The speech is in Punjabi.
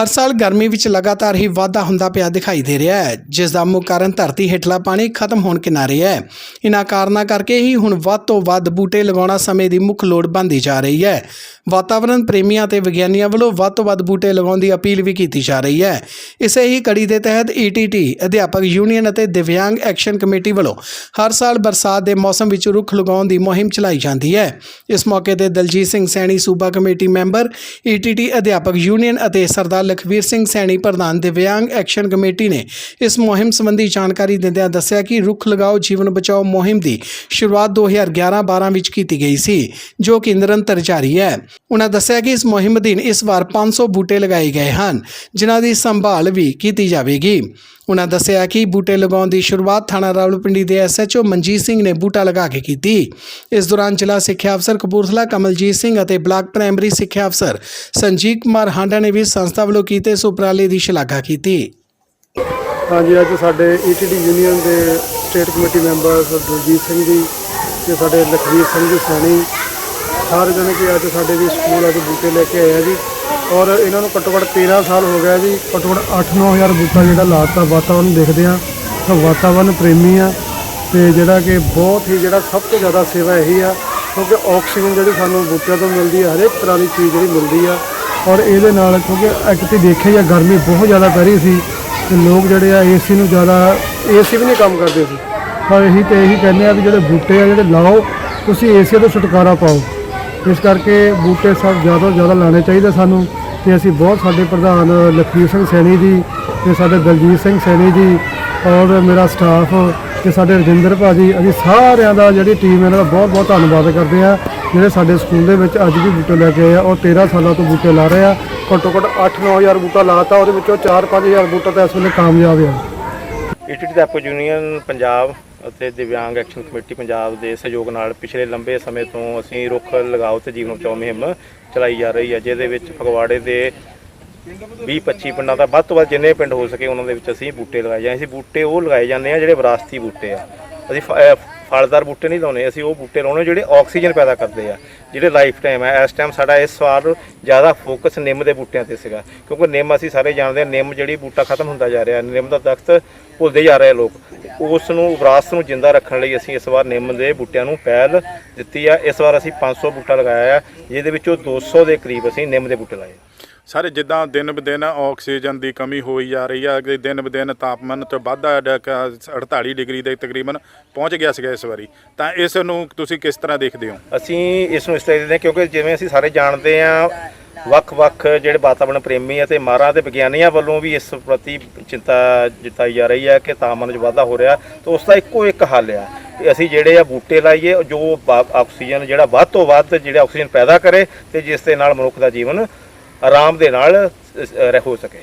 ਹਰ ਸਾਲ ਗਰਮੀ ਵਿੱਚ ਲਗਾਤਾਰ ਹੀ ਵਾਧਾ ਹੁੰਦਾ ਪਿਆ ਦਿਖਾਈ ਦੇ ਰਿਹਾ ਹੈ, ਜਿਸ ਦਾ ਮੁੱਖ ਕਾਰਨ ਧਰਤੀ ਹੇਠਲਾ ਪਾਣੀ ਖਤਮ ਹੋਣ ਕਿਨਾਰੇ ਹੈ। ਇਹਨਾਂ ਕਾਰਨਾਂ ਕਰਕੇ ਹੀ ਹੁਣ ਵੱਧ ਤੋਂ ਵੱਧ ਬੂਟੇ ਲਗਾਉਣਾ ਸਮੇਂ ਦੀ ਮੁੱਖ ਲੋੜ ਬਣਦੀ ਜਾ ਰਹੀ ਹੈ। ਵਾਤਾਵਰਣ ਪ੍ਰੇਮੀਆਂ ਤੇ ਵਿਗਿਆਨੀਆਂ ਵੱਲੋਂ ਵੱਧ ਤੋਂ ਵੱਧ ਬੂਟੇ ਲਗਾਉਣ ਦੀ ਅਪੀਲ ਵੀ ਕੀਤੀ ਜਾ ਰਹੀ ਹੈ। ਇਸੇ ਹੀ ਕੜੀ ਦੇ ਤਹਿਤ ETT ਅਧਿਆਪਕ ਯੂਨੀਅਨ ਅਤੇ ਦਿਵਿਆਂਗ ਐਕਸ਼ਨ ਕਮੇਟੀ ਵੱਲੋਂ ਹਰ ਸਾਲ ਬਰਸਾਤ ਦੇ ਮੌਸਮ ਵਿੱਚ ਰੁੱਖ ਲਗਾਉਣ ਦੀ ਮੁਹਿੰਮ ਚਲਾਈ ਜਾਂਦੀ ਹੈ। ਇਸ ਮੌਕੇ ਤੇ ਦਲਜੀਤ ਸਿੰਘ ਸੈਣੀ, ਸੂਬਾ ਕਮੇਟੀ ਮੈਂਬਰ ETT ਅਧਿਆਪਕ ਯੂਨੀਅਨ ਅਤੇ ਸਰਦਾਰ ਲਖਵੀਰ ਸਿੰਘ ਸੈਣੀ ਪ੍ਰਧਾਨ ਦਿਵਿਆਂਗ ਐਕਸ਼ਨ ਕਮੇਟੀ ਨੇ ਇਸ ਮੁਹਿੰਮ ਸੰਬੰਧੀ ਜਾਣਕਾਰੀ ਦਿੰਦਿਆਂ ਦੱਸਿਆ ਕਿ ਰੁੱਖ ਲਗਾਓ, ਜੀਵਨ ਬਚਾਓ ਮੁਹਿੰਮ ਦੀ ਸ਼ੁਰੂਆਤ 2011-12 ਵਿੱਚ ਕੀਤੀ ਗਈ ਸੀ, ਜੋ ਕਿ ਨਿਰੰਤਰ ਜਾਰੀ ਹੈ। ਉਹਨਾਂ ਦੱਸਿਆ ਕਿ ਇਸ ਮੁਹਿੰਮ ਅਧੀਨ ਇਸ ਵਾਰ 500 ਬੂਟੇ ਲਗਾਏ ਗਏ ਹਨ, ਜਿਨ੍ਹਾਂ ਦੀ ਸੰਭਾਲ ਵੀ ਕੀਤੀ ਜਾਵੇਗੀ। ਉਹਨਾਂ ਦੱਸਿਆ ਕਿ ਬੂਟੇ ਲਗਾਉਣ ਦੀ ਸ਼ੁਰੂਆਤ ਥਾਣਾ ਰਾਵਲਪਿੰਡੀ ਦੇ ਐਸਐਚਓ ਮਨਜੀਤ ਸਿੰਘ ਨੇ ਬੂਟਾ ਲਗਾ ਕੇ ਕੀਤੀ। ਇਸ ਦੌਰਾਨ ਜ਼ਿਲ੍ਹਾ ਸਿੱਖਿਆ ਅਫਸਰ ਕਪੂਰਥਲਾ, ਕਮਲਜੀਤ ਸਿੰਘ ਅਤੇ ਬਲਾਕ ਪ੍ਰਾਇਮਰੀ ਸਿੱਖਿਆ ਅਫਸਰ ਸੰਜੀਤ ਕੁਮਾਰ ਹਾਂਡਾ ਨੇ ਵੀ ਸੰਸਥਾ ਵੱਲੋਂ ਕੀਤੇ ਇਸ ਉਪਰਾਲੇ ਦੀ ਸ਼ਲਾਘਾ ਕੀਤੀ। ਹਾਂਜੀ, ਅੱਜ ਸਾਡੇ E T D state committee member sir Daljit Singh ji ਤੇ ਸਾਡੇ ਲਖਵੀਰ ਸਿੰਘ ਜੀ ਸੈਣੀ, ਸਾਰੇ ਜਣੇ ਕਿ ਅੱਜ ਸਾਡੇ ਵੀ ਸਕੂਲ ਅੱਜ ਬੂਟੇ ਲੈ ਕੇ ਆਏ ਆ ਜੀ। ਔਰ ਇਹਨਾਂ ਨੂੰ ਘੱਟੋ ਘੱਟ 13 ਸਾਲ ਹੋ ਗਿਆ ਜੀ, ਘੱਟੋ ਘੱਟ 8-9000 ਬੂਟਾ ਜਿਹੜਾ ਲਾਤਾ, ਵਾਤਾਵਰਨ ਦੇਖਦੇ ਆ ਤਾਂ ਵਾਤਾਵਰਨ ਪ੍ਰੇਮੀ ਆ ਤੇ ਜਿਹੜਾ ਕਿ ਬਹੁਤ ਹੀ ਜਿਹੜਾ ਸਭ ਤੋਂ ਜ਼ਿਆਦਾ ਸੇਵਾ ਇਹੀ ਆ, ਕਿਉਂਕਿ ਆਕਸੀਜਨ ਜਿਹੜੀ ਸਾਨੂੰ ਬੂਟਿਆਂ ਤੋਂ ਮਿਲਦੀ ਆ, ਹਰੇਕ ਤਰ੍ਹਾਂ ਦੀ ਚੀਜ਼ ਜਿਹੜੀ ਮਿਲਦੀ ਆ। ਔਰ ਇਹਦੇ ਨਾਲ ਕਿਉਂਕਿ ਇੱਕ ਤੇ ਦੇਖਿਆ ਜਾਂ ਗਰਮੀ ਬਹੁਤ ਜ਼ਿਆਦਾ ਪੈ ਰਹੀ ਸੀ ਤੇ ਲੋਕ ਜਿਹੜੇ ਆ ਏਸੀ ਨੂੰ ਜ਼ਿਆਦਾ ਏਸੀ ਵੀ ਨਹੀਂ ਕੰਮ ਕਰਦੇ ਸੀ। ਪਰ ਇਹੀ ਤੇ ਇਹੀ ਕਹਿੰਦੇ ਆ ਵੀ ਜਿਹੜੇ ਬੂਟੇ ਆ ਜਿਹੜੇ ਲਾਓ ਤੁਸੀਂ ਏਸੀ ਤੋਂ ਛੁਟਕਾਰਾ ਪਾਓ। ਇਸ ਕਰਕੇ ਬੂਟੇ ਸਭ ਜ਼ਿਆਦਾ ਤੋਂ ਜ਼ਿਆਦਾ ਲਾਣੇ ਚਾਹੀਦੇ ਸਾਨੂੰ ਤੇ ਅਸੀਂ ਬਹੁਤ ਸਾਡੇ ਪ੍ਰਧਾਨ ਲਖਵੀਰ ਸਿੰਘ ਸੈਣੀ ਜੀ ਤੇ ਸਾਡੇ ਦਲਜੀਤ ਸਿੰਘ ਸੈਣੀ ਜੀ ਔਰ ਮੇਰਾ ਸਟਾਫ ਤੇ ਸਾਡੇ ਰਜਿੰਦਰ ਭਾਜੀ ਅਸੀਂ ਸਾਰਿਆਂ ਦਾ ਜਿਹੜੀ ਟੀਮ ਇਹਨਾਂ ਦਾ ਬਹੁਤ ਬਹੁਤ ਧੰਨਵਾਦ ਕਰਦੇ ਆ ਜਿਹੜੇ ਸਾਡੇ ਸਕੂਲ ਦੇ ਵਿੱਚ ਅੱਜ ਵੀ ਬੂਟੇ ਲੈ ਕੇ ਆਏ ਆ, ਉਹ 13 ਸਾਲਾਂ ਤੋਂ ਬੂਟੇ ਲਾ ਰਹੇ ਆ। ਘੱਟੋ ਘੱਟ 8-9000 ਬੂਟਾ ਲਾਤਾ ਉਹਦੇ ਵਿੱਚੋਂ 4-5000 ਬੂਟਾ ਤਾਂ ਇਸ ਵੇਲੇ ਕਾਮਯਾਬ ਆ। ਈਟੀਟੀ ਦਾ ਯੂਨੀਅਨ ਪੰਜਾਬ ਅਤੇ ਦਿਵਿਆਂਗ ਐਕਸ਼ਨ ਕਮੇਟੀ ਪੰਜਾਬ ਦੇ ਸਹਿਯੋਗ ਨਾਲ ਪਿਛਲੇ ਲੰਬੇ ਸਮੇਂ ਤੋਂ ਅਸੀਂ ਰੁੱਖ ਲਗਾਓ ਤੇ ਜੀਵਨ ਬਚਾਓ ਮੁਹਿੰਮ ਚਲਾਈ ਜਾ ਰਹੀ ਹੈ, ਜਿਹਦੇ ਵਿੱਚ ਫਗਵਾੜੇ ਦੇ 20-25 ਪਿੰਡਾਂ ਦਾ ਵੱਧ ਤੋਂ ਵੱਧ ਜਿੰਨੇ ਪਿੰਡ ਹੋ ਸਕੇ ਉਹਨਾਂ ਦੇ ਵਿੱਚ ਅਸੀਂ ਬੂਟੇ ਲਗਾਏ ਜਾਂਦੇ ਅਸੀਂ ਬੂਟੇ ਉਹ ਲਗਾਏ ਜਾਂਦੇ ਆ ਜਿਹੜੇ ਵਿਰਾਸਤੀ ਬੂਟੇ ਆ। ਅਸੀਂ ਫ- ਫਲਦਾਰ ਬੂਟੇ ਨਹੀਂ ਲਾਉਣੇ, ਅਸੀਂ ਉਹ ਬੂਟੇ ਲਾਉਣੇ ਜਿਹੜੇ ਆਕਸੀਜਨ ਪੈਦਾ ਕਰਦੇ ਆ, ਜਿਹੜੇ ਲਾਈਫ ਟਾਈਮ ਹੈ ਇਸ ਟਾਈਮ ਸਾਡਾ ਇਸ ਵਾਰ ਜ਼ਿਆਦਾ ਫੋਕਸ ਨਿੰਮ ਦੇ ਬੂਟਿਆਂ ਤੇ ਸੀਗਾ, ਕਿਉਂਕਿ ਨਿੰਮ ਅਸੀਂ ਸਾਰੇ ਜਾਣਦੇ ਹਾਂ ਨਿੰਮ ਜਿਹੜੀ ਬੂਟਾ ਖਤਮ ਹੁੰਦਾ ਜਾ ਰਿਹਾ, ਨਿੰਮ ਦਾ ਦਰਖਤ ਭੁੱਲਦੇ ਜਾ ਰਹੇ ਲੋਕ। ਉਸ ਨੂੰ, ਵਿਰਾਸਤ ਨੂੰ ਜਿੰਦਾ ਰੱਖਣ ਲਈ ਅਸੀਂ ਇਸ ਵਾਰ ਨਿੰਮ ਦੇ ਬੂਟਿਆਂ ਨੂੰ ਪਹਿਲ ਦਿੱਤੀ ਆ। ਇਸ ਵਾਰ ਅਸੀਂ 500 ਬੂਟਾ ਲਗਾਇਆ ਆ, ਜਿਹਦੇ ਵਿੱਚੋਂ 200 ਦੇ ਕਰੀਬ ਅਸੀਂ ਨਿੰਮ ਦੇ ਬੂਟੇ ਲਾਏ ਸਾਰੇ, ਜਿੱਦਾਂ ਦਿਨ ਬ ਦਿਨ ਆਕਸੀਜਨ ਦੀ ਕਮੀ ਹੋਈ ਜਾ ਰਹੀ ਹੈ ਕਿ ਦਿਨ ਬਦਿਨ ਤਾਪਮਾਨ ਤੋਂ ਵਾਧਾ ਡ- 48 ਡਿਗਰੀ ਦੇ ਤਕਰੀਬਨ ਪਹੁੰਚ ਗਿਆ ਸੀਗਾ ਇਸ ਵਾਰੀ। ਤਾਂ ਇਸ ਨੂੰ ਤੁਸੀਂ ਕਿਸ ਤਰ੍ਹਾਂ ਦੇਖਦੇ ਹੋ? ਅਸੀਂ ਇਸ ਨੂੰ ਇਸ ਤਰ੍ਹਾਂ ਦੇਖਦੇ ਕਿਉਂਕਿ ਜਿਵੇਂ ਅਸੀਂ ਸਾਰੇ ਜਾਣਦੇ ਹਾਂ, ਵੱਖ-ਵੱਖ ਜਿਹੜੇ ਵਾਤਾਵਰਣ ਪ੍ਰੇਮੀ ਅਤੇ ਮਾਹਰਾਂ ਤੇ ਵਿਗਿਆਨੀਆਂ ਵੱਲੋਂ ਵੀ ਇਸ ਪ੍ਰਤੀ ਚਿੰਤਾ ਜਤਾਈ ਜਾ ਰਹੀ ਹੈ ਕਿ ਤਾਪਮਾਨ 'ਚ ਵਾਧਾ ਹੋ ਰਿਹਾ ਤਾਂ ਉਸ ਦਾ ਇੱਕੋ ਇੱਕ ਹੱਲ ਆ ਕਿ ਅਸੀਂ ਜਿਹੜੇ ਆ ਬੂਟੇ ਲਾਈਏ, ਜੋ ਆਕਸੀਜਨ ਜਿਹੜਾ ਵੱਧ ਤੋਂ ਵੱਧ ਜਿਹੜਾ ਆਕਸੀਜਨ ਪੈਦਾ ਕਰੇ ਤੇ ਜਿਸ ਦੇ ਨਾਲ ਮਨੁੱਖ ਦਾ ਜੀਵਨ ਆਰਾਮ ਦੇ ਨਾਲ ਹੋ ਸਕੇ।